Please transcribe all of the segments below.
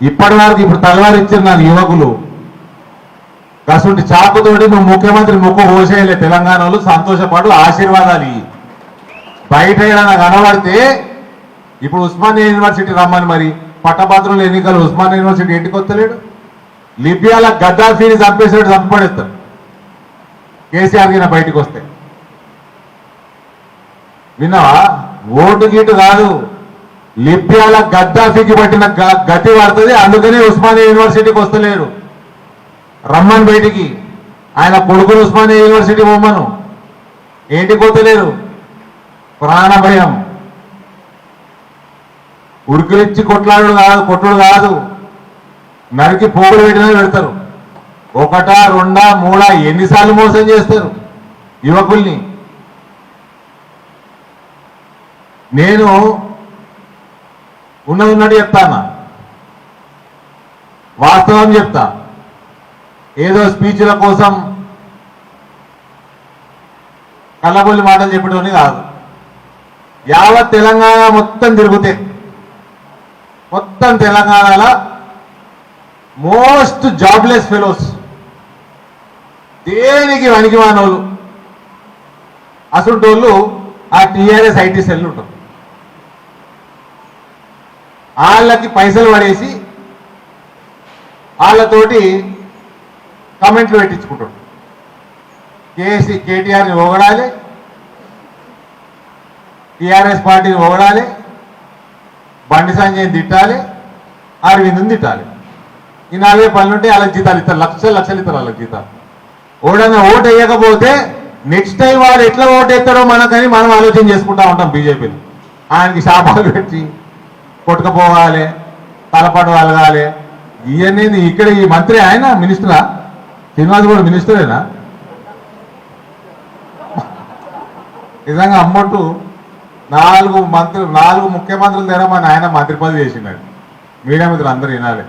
ఇప్పటి వరకు ఇప్పుడు తలవారు ఇచ్చిన నాకు యువకులు. కసుంటి చాకుతోటి నువ్వు ముఖ్యమంత్రి ముక్కు కోసేయలే తెలంగాణలో సంతోషపడు ఆశీర్వాదాలు బయట ఏదైనా కనబడితే ఇప్పుడు ఉస్మానియా యూనివర్సిటీ రమ్మని మరి పట్టభద్రుల ఎన్నికలు ఉస్మానియా యూనివర్సిటీ ఇంటికి వస్తలేడు? లిబియాల గద్దాఫీని చంపేసాడు చంపబడేస్తాడు. కేసీఆర్ గిన బయటకు వస్తే. విన్నావా? ఓటు గీటు కాదు లిబియాల గద్దాఫీకి పట్టిన గ- గతి పడుతుంది. అందుకనే ఉస్మానియా యూనివర్సిటీకి వస్తలేరు. రమ్మన్ బయటికి. ఆయన కొడుకులు ఉస్మానియా యూనివర్సిటీ బొమ్మను. ఏంటి పోతలేరు ప్రాణ భయం. ఉరికిలిచ్చి కొట్లాడు కాదు కొట్టుడు కాదు. నరికి పోగులు పెట్టినా పెడతారు. ఒకటా రెండా మూడా ఎన్నిసార్లు మోసం చేస్తారు యువకుల్ని. నేను ఉన్నది ఉన్నట్టు చెప్తానా వాస్తవం చెప్తా. ఏదో స్పీచ్ల కోసం కళ్ళబొల్లి మాటలు చెప్పడం కాదు. యావత్ తెలంగాణ మొత్తం తిరుగుతే మొత్తం తెలంగాణలో మోస్ట్ జాబ్లెస్ ఫెలోస్ దేనికి వణికిమానోళ్ళు మానవులు అసలు వాళ్ళు ఆ టీఆర్ఎస్ ఐటీ సెల్ ఉంటారు వాళ్ళకి పైసలు పడేసి వాళ్ళతోటి కమెంట్లు పెట్టించుకుంటాడు. కేసీ కేటీఆర్ని పొగడాలి టీఆర్ఎస్ పార్టీని పొగడాలి బండి సంజయ్ని తిట్టాలి అరవింద్ని తిట్టాలి. ఈ నాలుగే పనులుంటే వాళ్ళకి జీతాలు ఇస్తారు లక్షలు లక్షలు ఇస్తారు వాళ్ళకి జీతాలు. ఓడన్నా ఓటు వేయకపోతే నెక్స్ట్ టైం వాడు ఎట్లా ఓటు వేస్తాడో మనకని మనం ఆలోచన చేసుకుంటా ఉంటాం బీజేపీని ఆయనకి శాపాలు పెట్టి కొట్టుకుపోవాలి తలపడు అలగాలి ఇవన్నీ ఇక్కడ ఈ మంత్రి ఆయన మినిస్టరా శ్రీనివాస్ కూడా మినిస్టరేనా నిజంగా అమ్మట్టు నాలుగు మంత్రులు నాలుగు ముఖ్యమంత్రులు దగ్గర మన ఆయన మంత్రి పదవి చేసినాడు మీడియా మిత్రులు అందరూ వినాలి.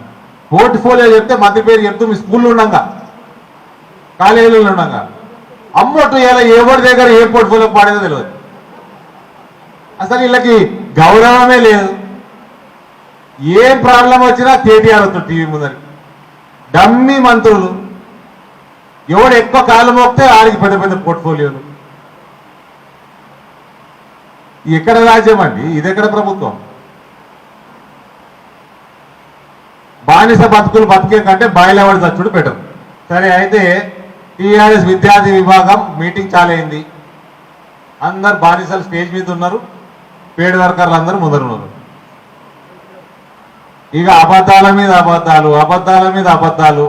పోర్ట్ఫోలియో చెప్తే మంత్రి పేరు చెప్తూ మీ స్కూల్లో ఉండగా. కాలేజీలో ఉండగా. అమ్మట్టు ఇలా ఎవరి దగ్గర ఏ పోర్ట్ఫోలియో పాడేదో తెలియదు అసలు వీళ్ళకి గౌరవమే లేదు. ఏం ప్రాబ్లం వచ్చినా కేటీఆర్ వస్తుంది టీవీ ముందరికి. డమ్మీ మంత్రులు. ఎవడు ఎక్కువ కాలం మోపితే ఆడికి పెద్ద పెద్ద పోర్ట్ఫోలియోలు. ఎక్కడ రాజ్యం అండి? ఇది ప్రభుత్వం? బానిస బతుకులు బతికే కంటే బాయిలవాడి చచ్చుడు బెటర్. సరే అయితే టీఆర్ఎస్ విద్యార్థి విభాగం మీటింగ్ చాలా అయింది అందరు బానిసలు స్టేజ్ మీద ఉన్నారు. పేడ్ వర్కర్లు అందరూ ముందర ఉన్నారు ఇక అబద్ధాల మీద అబద్ధాలు అబద్ధాల మీద అబద్ధాలు.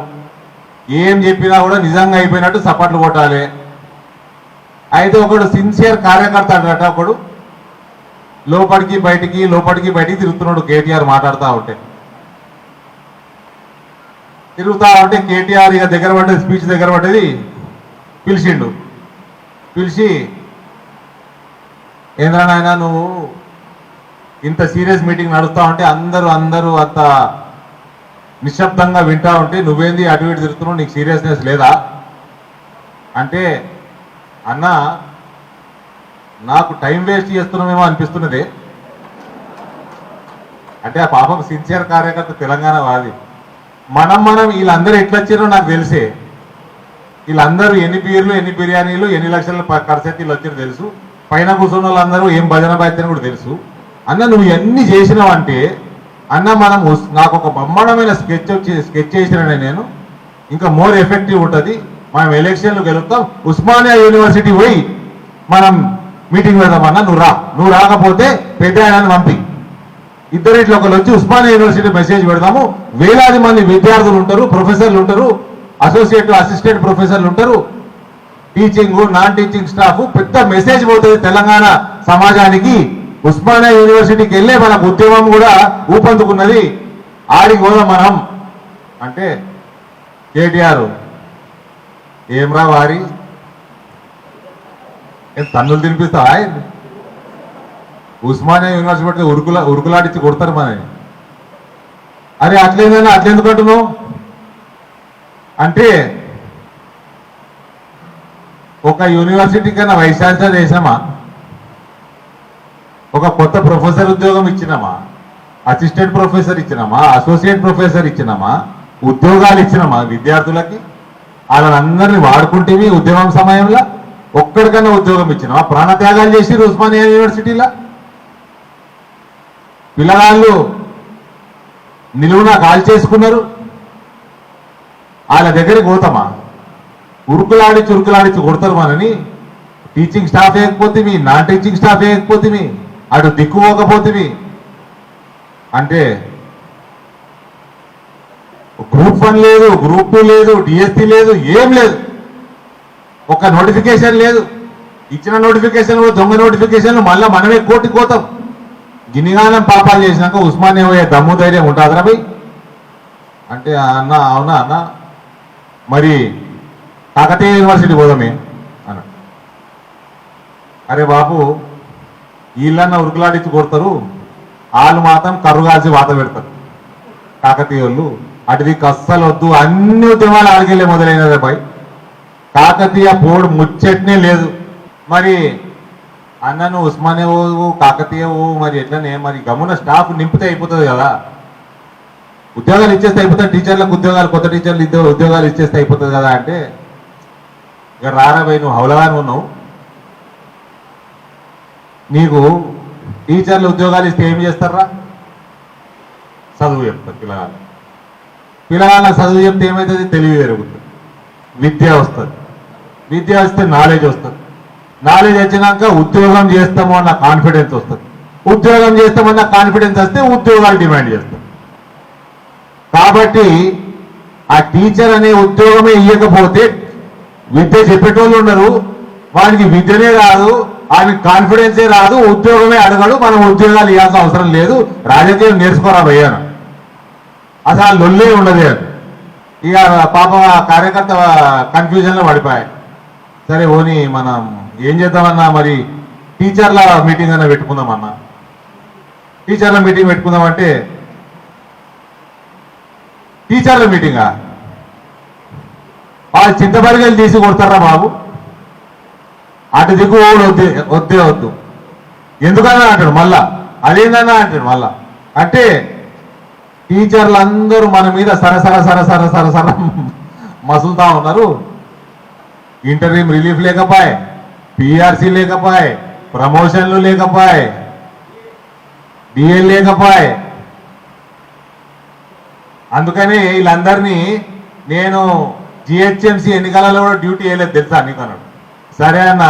ఏం చెప్పినా కూడా నిజంగా అయిపోయినట్టు సపట్లు కొట్టాలి. అయితే ఒకడు సిన్సియర్ కార్యకర్త అంట ఒకడు లోపలికి బయటికి లోపలికి బయటికి తిరుగుతున్నాడు కేటీఆర్ మాట్లాడుతూ ఉంటే. తిరుగుతా ఉంటే కేటీఆర్ ఇక దగ్గర పడ్డది స్పీచ్ దగ్గర పడ్డది పిలిచిండు. పిలిచి ఏంద్రా నాయన నువ్వు ఇంత సీరియస్ మీటింగ్ నడుస్తూ ఉంటే అందరూ అందరూ అంత నిశ్శబ్దంగా వింటా ఉంటే నువ్వేంది అటు ఇటు తిరుగుతున్నావు? నీకు సీరియస్నెస్ లేదా? అంటే అన్న నాకు టైం వేస్ట్ చేస్తున్నామేమో అనిపిస్తున్నది. అంటే ఆ పాపం సిన్సియర్ కార్యకర్త తెలంగాణ వాది. మనం మనం వీళ్ళందరూ ఎట్లా వచ్చారో నాకు తెలిసే. వీళ్ళందరూ ఎన్ని బీర్లు ఎన్ని బిర్యానీలు ఎన్ని లక్షల ఖర్చు అయితే వీళ్ళు వచ్చారో తెలుసు. పైన కూర్చున్న వాళ్ళందరూ ఏం భజన బాధ్యత కూడా తెలుసు. అన్న నువ్వు ఇవన్నీ చేసినావంటే అన్న మనం నాకు ఒక బ్రహ్మాండమైన స్కెచ్ వచ్చి స్కెచ్ చేసిన నేను. ఇంకా మోర్ ఎఫెక్టివ్ ఉంటుంది. మనం ఎలక్షన్లు గెలుస్తాం. ఉస్మానియా యూనివర్సిటీ పోయి మనం మీటింగ్ పెడదామన్నా నువ్వు రా. నువ్వు రాకపోతే పెద్ద ఆయనని పంపి. ఇద్దరిట్లో ఒకరు వచ్చి ఉస్మానియా యూనివర్సిటీ మెసేజ్ పెడదాము. వేలాది మంది విద్యార్థులు ఉంటారు ప్రొఫెసర్లు ఉంటారు అసోసియేట్ అసిస్టెంట్ ప్రొఫెసర్లు ఉంటారు. టీచింగ్ నాన్ టీచింగ్ స్టాఫ్ పెద్ద మెసేజ్ పోతుంది తెలంగాణ సమాజానికి. ఉస్మానియా యూనివర్సిటీకి వెళ్ళే మనకు ఉద్యమం కూడా ఊపందుకున్నది ఆడికి పోదాం మనం. అంటే కేటీఆర్. ఏమ్రా వారి? తన్నులు తినిపిస్తా ఉస్మానియా యూనివర్సిటీ పడితే ఉరుకులా ఉరుకులాడిచ్చి కొడతారు మనని. అరే అట్లేదన్నా? అట్లెందుకు అంటున్నావు అంటే ఒక యూనివర్సిటీ కన్నా వైస్ ఛాన్సలర్ చేసామా ఒక కొత్త ప్రొఫెసర్ ఉద్యోగం ఇచ్చినామా? అసిస్టెంట్ ప్రొఫెసర్ ఇచ్చినామా? అసోసియేట్ ప్రొఫెసర్ ఇచ్చినామా? ఉద్యోగాలు ఇచ్చినామా విద్యార్థులకి? వాళ్ళందరినీ వాడుకుంటేవి ఉద్యమం సమయంలో ఒక్కడికన్నా ఉద్యోగం ఇచ్చినామా? ప్రాణత్యాగాలు చేసి ఉస్మానియా యూనివర్సిటీలో? పిల్లగాళ్ళు నిలువున కాల్ చేసుకున్నారు. వాళ్ళ దగ్గరికి పోతామా? ఉరుకులాడి చురుకులాడించి కొడతారు మనని. టీచింగ్ స్టాఫ్ వేయకపోతే నాన్ టీచింగ్ స్టాఫ్ వేయకపోతే అటు దిక్కు అంటే గ్రూప్ వన్ లేదు గ్రూప్ టూ లేదు డిఎస్సి లేదు ఏం లేదు. ఒక నోటిఫికేషన్ లేదు. ఇచ్చిన నోటిఫికేషన్ కూడా దొంగ నోటిఫికేషన్లు మళ్ళీ మనమే కోటి పోతాం. గిన్నిగానం పాపాలు చేసినాక ఉస్మానియా పోయే దమ్ము ధైర్యం ఉంటుందిరా భయ్ అంటే అన్న అవునా అన్న? మరి కాకతీయ యూనివర్సిటీ పోదామే అన్న. అరే బాబు వీళ్ళన్న ఉరుకులాడించి కొడతారు. వాళ్ళు మాత్రం కర్రుగాల్చి వాత పెడతారు. కాకతీయ వాళ్ళు అటుదికి అస్సలు వద్దు అన్ని ఉద్యమాలు ఆడికెళ్ళే మొదలైనదే పై కాకతీయ పోడు ముచ్చట్నే లేదు. మరి అన్నను ఉస్మానే ఓ కాకతీయ ఓ మరి ఎట్లనే మరి గమన స్టాఫ్ నింపితే అయిపోతుంది కదా. ఉద్యోగాలు ఇచ్చేస్తే అయిపోతుంది టీచర్లకు ఉద్యోగాలు కొత్త టీచర్లు ఇద్దరు ఉద్యోగాలు ఇచ్చేస్తే అయిపోతుంది కదా అంటే ఇక రారా పోయి నువ్వు హౌలగానే ఉన్నావు. నీకు టీచర్లు ఉద్యోగాలు ఇస్తే ఏం చేస్తారా? చదువు చెప్తారు పిల్లగాళ్ళు. పిల్లగాళ్ళ చదువు చెప్తే ఏమవుతుంది తెలివి పెరుగుతుంది. విద్య వస్తుంది. విద్య వస్తే నాలెడ్జ్ వస్తుంది. నాలెడ్జ్ వచ్చినాక ఉద్యోగం చేస్తాము అన్న కాన్ఫిడెన్స్ వస్తుంది. ఉద్యోగం చేస్తామన్న కాన్ఫిడెన్స్ వస్తే ఉద్యోగాలు డిమాండ్ చేస్తాం కాబట్టి ఆ టీచర్ అనే ఉద్యోగమే ఇవ్వకపోతే విద్య చెప్పేటోళ్ళు ఉండరు. వానికి విద్యనే రాదు. ఆమె కాన్ఫిడెన్సే రాదు ఉద్యోగమే అడగడు మనం ఉద్యోగాలు ఇవ్వాల్సిన అవసరం లేదు. రాజకీయం నేర్చుకోరా భయ్యాను అసలు ఆ లొల్లే ఉండదు అని ఇక పాప ఆ కార్యకర్త కన్ఫ్యూజన్లో పడిపోయాయి. సరే ఓని మనం ఏం చేద్దామన్నా మరి టీచర్ల మీటింగ్ అన్న. పెట్టుకుందామన్నా టీచర్ల మీటింగ్ పెట్టుకుందామంటే టీచర్ల మీటింగా వాళ్ళు చింతపరిగలు తీసి కొడతారా బాబు? అటు దిగు వద్దే వద్దే వద్దు. ఎందుకన్నా అంటాడు మళ్ళా. అదేందన్నా అంటాడు మళ్ళా. అంటే టీచర్లు అందరూ మన మీద సరసర సరసర సరసర మసులుతా ఉన్నారు. ఇంటర్వ్యూ రిలీఫ్ లేకపోయే పిఆర్సీ లేకపోయే ప్రమోషన్లు లేకపోయే డిఎల్ లేకపోయే. అందుకని వీళ్ళందరినీ నేను జిహెచ్ఎంసీ ఎన్నికలలో కూడా డ్యూటీ వేయలేదు తెలుసా నీకు అన్నాడు. సరే అన్న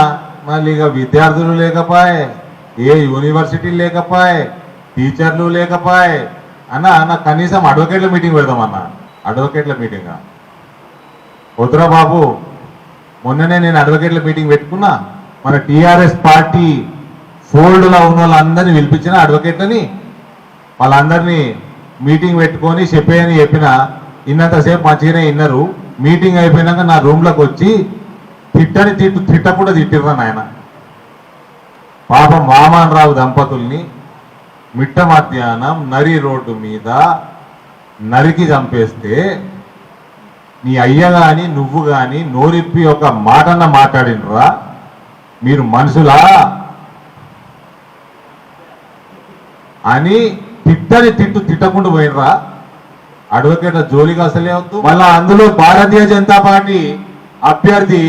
మళ్ళీ ఇక విద్యార్థులు లేకపోయే ఏ యూనివర్సిటీ లేకపోయే టీచర్లు లేకపోయే. అన్న అన్న కనీసం అడ్వకేట్ల మీటింగ్ పెడదామన్న. అడ్వకేట్ల మీటింగ్. వద్దురా బాబు మొన్ననే నేను అడ్వకేట్ల మీటింగ్ పెట్టుకున్నా. మన టీఆర్ఎస్ పార్టీ ఫోల్డ్లో ఉన్న వాళ్ళందరినీ పిలిపించిన అడ్వకేట్లని వాళ్ళందరినీ మీటింగ్ పెట్టుకొని చెప్పేయని చెప్పిన ఇన్నంతసేపు మంచిగానే విన్నారు మీటింగ్ అయిపోయినాక నా రూమ్లోకి వచ్చి తిట్టని తిట్టు తిట్టకుండా తిట్టిర్రా నాయన. పాపం వామన్ రావు దంపతుల్ని మిట్ట మధ్యాహ్నం నరి రోడ్డు మీద నరికి చంపేస్తే నీ అయ్య గాని నువ్వు గాని నోరిప్పి ఒక మాటన్న మాట్లాడినరా? మీరు మనుషులా? అని తిట్టని తిట్టు తిట్టకుండా పోయినరా? అడ్వకేట్ల జోలికి అసలే వద్దు. మళ్ళా అందులో భారతీయ జనతా పార్టీ అభ్యర్థి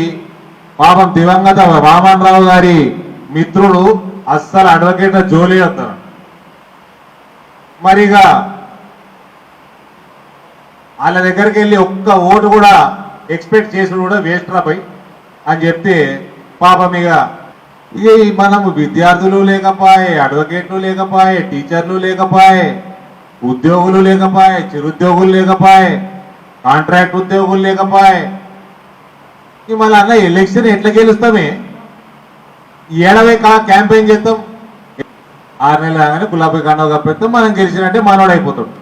పాపం దివంగత వామన్ రావు గారి మిత్రుడు అస్సలు అడ్వకేట్ జోలి వద్దారు మరిగా వాళ్ళ దగ్గరికి వెళ్ళి ఒక్క ఓటు కూడా ఎక్స్పెక్ట్ చేసిన కూడా వేస్ట్ రా అని చెప్తే పాపం ఇక ఇక మనము విద్యార్థులు లేకపోయే అడ్వకేట్లు లేకపోయే టీచర్లు లేకపోయే ఉద్యోగులు లేకపోయే చిరుద్యోగులు లేకపోయే కాంట్రాక్ట్ ఉద్యోగులు లేకపోయే ఇక మళ్ళీ అన్న ఎలక్షన్ ఎట్లా గెలుస్తామే? ఏడవే కా క్యాంపెయిన్ చేస్తాం. ఆరు నెలలు కాగానే గులాబీ కండవ కప్పెత్తాం. మనం గెలిచినట్టే మనోడు అయిపోతాడు.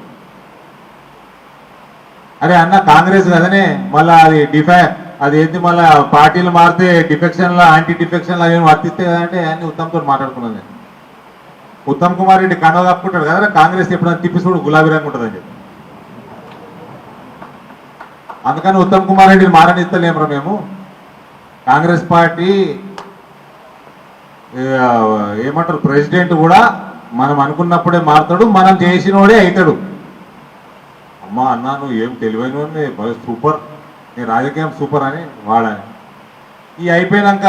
అరే అన్న కాంగ్రెస్ కదనే మళ్ళీ అది డిఫై అది ఏంటి మళ్ళీ పార్టీలు మారితే డిఫెక్షన్ యాంటీ డిఫెక్షన్లు అవి వర్తిస్తే కదంటే అన్ని ఉత్తమ్తో మాట్లాడుకున్నాను నేను. ఉత్తమ్ కుమార్ రెడ్డి కండవ కప్పుకుంటాడు కదా కాంగ్రెస్ ఎప్పుడైనా తిప్పి గులాబీ రంగు ఉంటుందని చెప్పి. అందుకని ఉత్తమ్ కుమార్ రెడ్డిని మారనిస్తలేమరా మేము. కాంగ్రెస్ పార్టీ ఏమంటారు ప్రెసిడెంట్ కూడా మనం అనుకున్నప్పుడే మారుతాడు మనం చేసినోడే అవుతాడు. అమ్మా అన్నా నువ్వు ఏం తెలివైన సూపర్. నీ రాజకీయం సూపర్ అని వాడని. ఈ అయిపోయినాక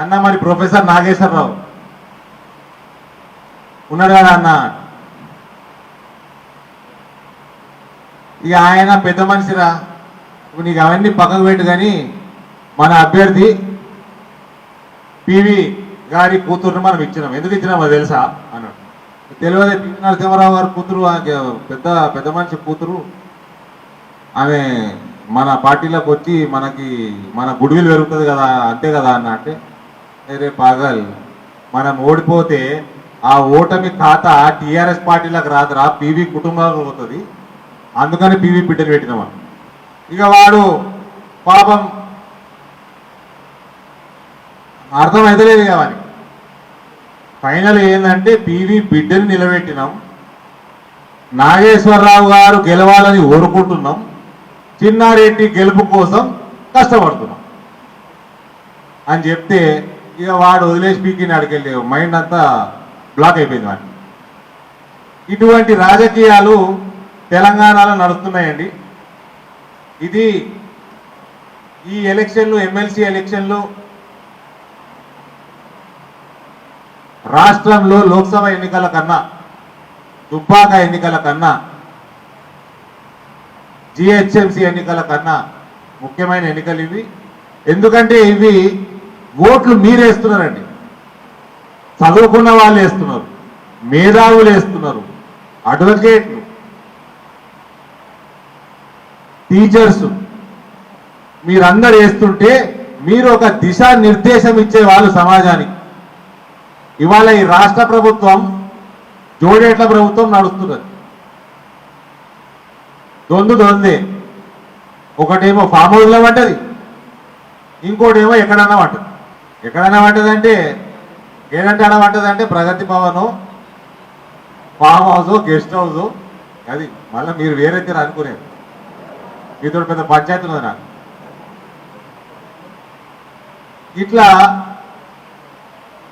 అన్న మరి ప్రొఫెసర్ నాగేశ్వరరావు. ఉన్నాడు కదా అన్న? ఇక ఆయన పెద్ద మనిషిరా. నీకు అవన్నీ పక్కకు పెట్టు కానీ మన అభ్యర్థి పివి గారి కూతురుని మనం ఇచ్చినాం. ఎందుకు ఇచ్చినామో తెలుసా? అన్నాడు. తెలియదు పివి నరసింహారావు గారి కూతురు పెద్ద పెద్ద మనిషి కూతురు. ఆమె మన పార్టీలోకి వచ్చి మనకి మన గుడివిలు పెరుగుతుంది కదా అంతే కదా అన్న అంటే రే పాగల్ మనం ఓడిపోతే ఆ ఓటమి ఖాతా టీఆర్ఎస్ పార్టీలకు రాదురా పీవీ కుటుంబాలకు పోతుంది. అందుకని పీవీ బిడ్డలు పెట్టినామా ఇక వాడు పాపం అర్థమైతలేదు కావాలి ఫైనల్ ఏంటంటే పీవీ బిడ్డని నిలబెట్టినాం. నాగేశ్వరరావు గారు గెలవాలని కోరుకుంటున్నాం చిన్నారెడ్డి గెలుపు కోసం కష్టపడుతున్నాం. అని చెప్తే ఇక వాడు వదిలేసి పీకిని అడికెళ్ళి మైండ్ అంతా బ్లాక్ అయిపోయింది వాడిని ఇటువంటి రాజకీయాలు తెలంగాణలో నడుస్తున్నాయండి. ఇది ఈ ఎలక్షన్లు ఎమ్మెల్సీ ఎలక్షన్లు రాష్ట్రంలో లోక్సభ ఎన్నికల కన్నా దుబ్బాక ఎన్నికల కన్నా జిహెచ్ఎంసీ ఎన్నికల కన్నా ముఖ్యమైన ఎన్నికలు ఇవి. ఎందుకంటే ఇవి ఓట్లు మీరేస్తున్నారండి చదువుకున్న వాళ్ళు వేస్తున్నారు. మేధావులు వేస్తున్నారు. అడ్వకేట్లు టీచర్స్ మీరందరు వేస్తుంటే మీరు ఒక దిశానిర్దేశం ఇచ్చే వాళ్ళు సమాజానికి. ఇవాళ ఈ రాష్ట్ర ప్రభుత్వం జోడేట్ల ప్రభుత్వం నడుస్తున్నది. దొందు దొందే. ఒకటేమో ఫామ్ హౌస్లో పడ్డది. ఇంకోటేమో ఎక్కడన్నా పడ్డది. ఎక్కడన్నా పడ్డదంటే ఏదంటే అలా పడ్డదంటే Pragathi Bhavan farm house guest house అది మళ్ళీ మీరు వేరే తీరు అనుకునేది మీతో పెద్ద పంచాయతీ ఉంది నాకు. ఇట్లా